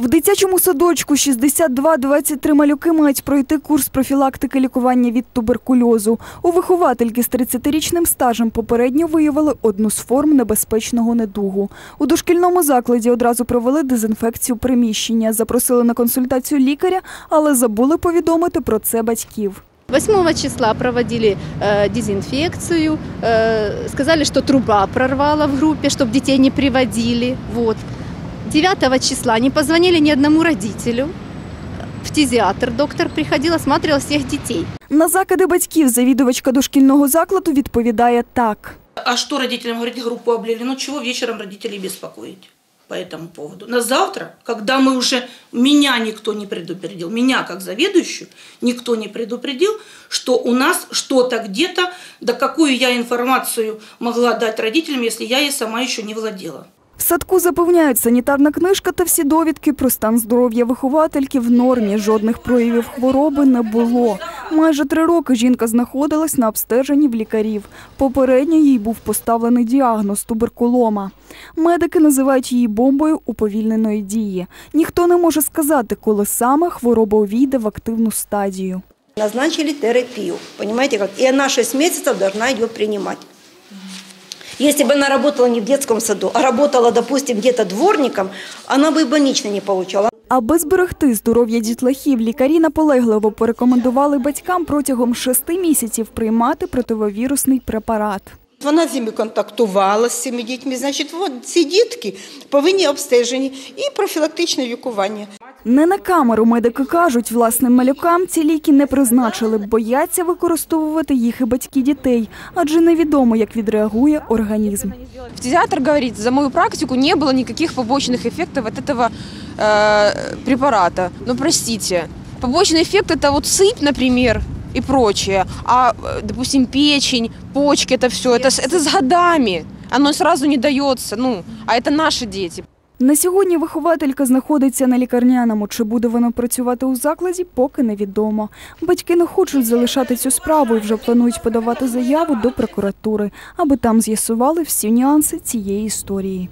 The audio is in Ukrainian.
В дитячому садочку 62-23 малюки мають пройти курс профілактики лікування від туберкульозу. У виховательки з 30-річним стажем попередньо виявили одну з форм небезпечного недугу. У дошкільному закладі одразу провели дезінфекцію приміщення, запросили на консультацію лікаря, але забули повідомити про це батьків. 8 числа проводили э, дезинфекцию, э, сказали, что труба прорвала в группе, чтобы детей не приводили. Вот. 9 числа не позвонили ни одному родителю. Фтизиатр, доктор приходил, осматривал всех детей. На закиди батьків завідувачка дошкільного закладу відповідає так. А что родителям говорить, группу облили? Ну чего вечером родителей беспокоить по этому поводу? На завтра, когда мы уже, меня никто не предупредил, меня как заведующую никто не предупредил, что у нас что-то где-то, да какую я информацию могла дать родителям, если я ей сама еще не владела. В садку запевняють, санітарна книжка та всі довідки про стан здоров'я виховательки в нормі. Жодних проявів хвороби не було. Майже три роки жінка знаходилась на обстеженні в лікарів. Попередньо їй був поставлений діагноз туберкулома. Медики називають її бомбою уповільненої дії. Ніхто не може сказати, коли саме хвороба увійде в активну стадію. Назначили терапию, понимаете как? И она 6 месяцев должна ее принимать. Если бы она работала не в детском саду, а работала, допустим, где-то дворником, она бы и больничный не получала. Аби зберегти здоров'я дітлахів, лікарі наполегливо порекомендували батькам протягом шести місяців приймати противовірусний препарат. Вона з ними контактувала з цими дітьми. Значить, от ці дітки повинні обстежені і профілактичне лікування. Не на камеру медики кажуть, власним малюкам ці ліки не призначили, бояться використовувати їх і батьки дітей, адже невідомо, як відреагує організм. Фтизиатр говорит, за мою практику не было никаких побочных эффектов от этого э, препарата. Но простите, побочный эффект это вот сыпь, например, и прочее. А, э, допустим, печень, почки, это все, это, с- это с годами. Оно сразу не дается, ну, а это наши дети. На сьогодні вихователька знаходиться на лікарняному. Чи буде вона працювати у закладі, поки невідомо. Батьки не хочуть залишати цю справу і вже планують подавати заяву до прокуратури, аби там з'ясували всі нюанси цієї історії.